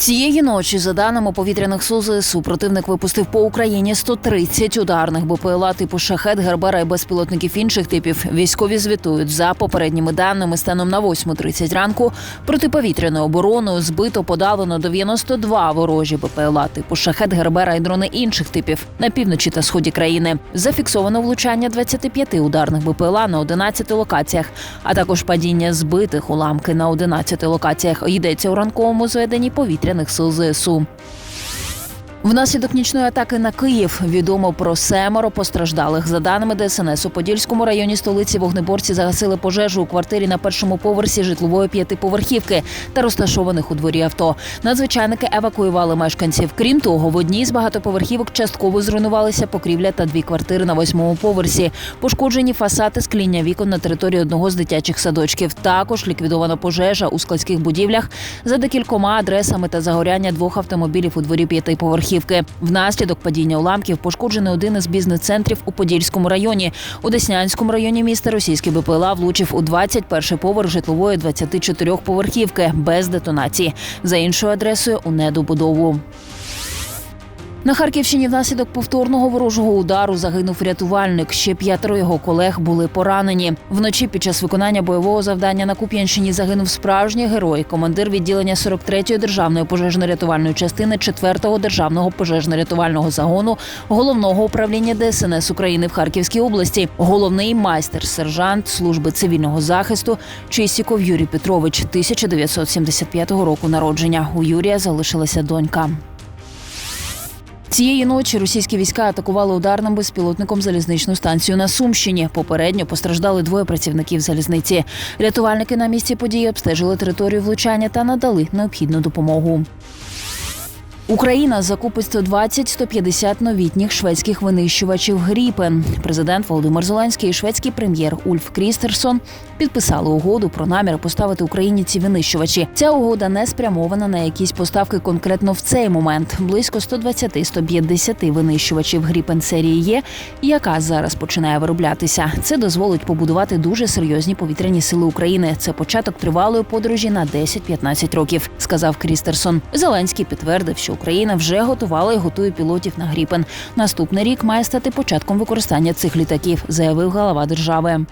Цієї ночі, за даними повітряних сил ЗСУ, противник випустив по Україні 130 ударних БПЛА типу шахет, гербера і безпілотників інших типів. Військові звітують за попередніми даними станом на 8.30 ранку протиповітряною обороною збито подалено 92 ворожі БПЛА типу шахет, гербера і дрони інших типів на півночі та сході країни. Зафіксовано влучання 25 ударних БПЛА на 11 локаціях, а також падіння збитих уламки на 11 локаціях. Йдеться у ранковому зведенні повітряних сил ЗСУ. Внаслідок нічної атаки на Київ відомо про семеро постраждалих. За даними ДСНС, у Подільському районі столиці вогнеборці загасили пожежу у квартирі на першому поверсі житлової п'ятиповерхівки та розташованих у дворі авто. Надзвичайники евакуювали мешканців. Крім того, в одній з багатоповерхівок частково зруйнувалися покрівля та дві квартири на восьмому поверсі. Пошкоджені фасади скління вікон на території одного з дитячих садочків. Також ліквідована пожежа у складських будівлях за декількома адресами та загоряння двох автомобілів у дворі п'ятиповерхівки. Внаслідок падіння уламків пошкоджений один із бізнес-центрів у Подільському районі. У Деснянському районі міста російський БПЛА влучив у 21-й поверх житлової 24-поверхівки без детонації. За іншою адресою у недобудову. На Харківщині внаслідок повторного ворожого удару загинув рятувальник. Ще п'ятеро його колег були поранені. Вночі під час виконання бойового завдання на Куп'янщині загинув справжній герой, командир відділення 43-ї державної пожежно-рятувальної частини 4-го державного пожежно-рятувального загону головного управління ДСНС України в Харківській області. Головний майстер, сержант служби цивільного захисту Чисіков Юрій Петрович, 1975 року народження. У Юрія залишилася донька. Цієї ночі російські війська атакували ударним безпілотником залізничну станцію на Сумщині. Попередньо постраждали двоє працівників залізниці. Рятувальники на місці події обстежили територію влучання та надали необхідну допомогу. Україна закупить 120-150 новітніх шведських винищувачів Гріпен. Президент Володимир Зеленський і шведський прем'єр Ульф Крістерсон підписали угоду про намір поставити Україні ці винищувачі. Ця угода не спрямована на якісь поставки конкретно в цей момент. Близько 120-150 винищувачів Гріпен серії є, яка зараз починає вироблятися. Це дозволить побудувати дуже серйозні повітряні сили України. Це початок тривалої подорожі на 10-15 років, сказав Крістерсон. Зеленський підтвердив, що Україна вже готувала і готує пілотів на Гріпен. Наступний рік має стати початком використання цих літаків, заявив голова держави.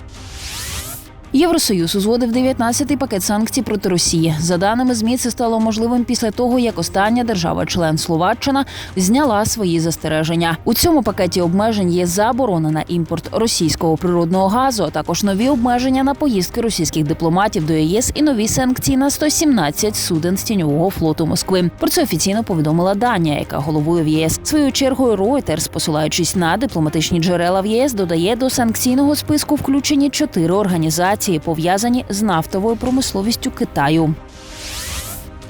Євросоюз узгодив 19-й пакет санкцій проти Росії. За даними ЗМІ, це стало можливим після того, як остання держава-член Словаччина зняла свої застереження. У цьому пакеті обмежень є заборона на імпорт російського природного газу, а також нові обмеження на поїздки російських дипломатів до ЄС і нові санкції на 117 суден з тіньового флоту Москви. Про це офіційно повідомила Данія, яка головує в ЄС. Своєю чергою Reuters, посилаючись на дипломатичні джерела в ЄС, додає до санкційного списку включені чотири організації пов'язані з нафтовою промисловістю Китаю.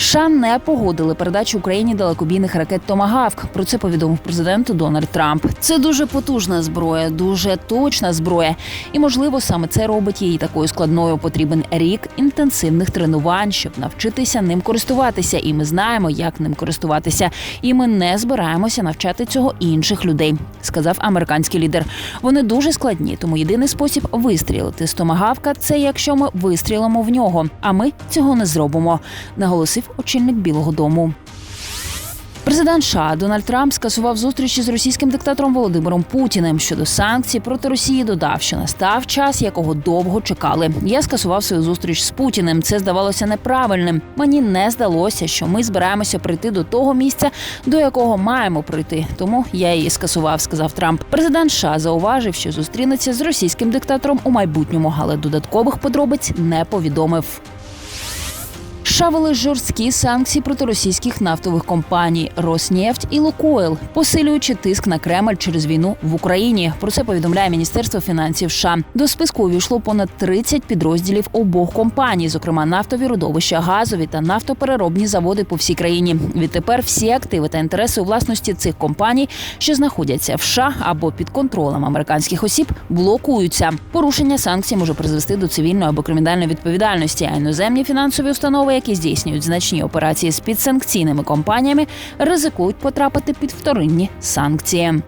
США не погодили передачу Україні далекобійних ракет Томагавк. Про це повідомив президент Дональд Трамп. Це дуже потужна зброя, дуже точна зброя. І можливо саме це робить її такою складною. Потрібен рік інтенсивних тренувань, щоб навчитися ним користуватися. І ми знаємо, як ним користуватися. І ми не збираємося навчати цього інших людей, сказав американський лідер. Вони дуже складні, тому єдиний спосіб вистрілити з томагавка це якщо ми вистрілимо в нього. А ми цього не зробимо, наголосив очільник Білого Дому. Президент США Дональд Трамп скасував зустрічі з російським диктатором Володимиром Путіним щодо санкцій проти Росії. Додав, що настав час, якого довго чекали. Я скасував свою зустріч з Путіним. Це здавалося неправильним. Мені не здалося, що ми збираємося прийти до того місця, до якого маємо прийти. Тому я її скасував, сказав Трамп. Президент США зауважив, що зустрінеться з російським диктатором у майбутньому, але додаткових подробиць не повідомив. США ввели жорсткі санкції проти російських нафтових компаній Роснефть і Лукойл, посилюючи тиск на Кремль через війну в Україні. Про це повідомляє Міністерство фінансів. США. до списку увійшло понад 30 підрозділів обох компаній, зокрема нафтові родовища, газові та нафтопереробні заводи по всій країні. Відтепер всі активи та інтереси у власності цих компаній, що знаходяться в США або під контролем американських осіб, блокуються. Порушення санкцій може призвести до цивільної або кримінальної відповідальності. А іноземні фінансові установи, які здійснюють значні операції з підсанкційними компаніями, ризикують потрапити під вторинні санкції.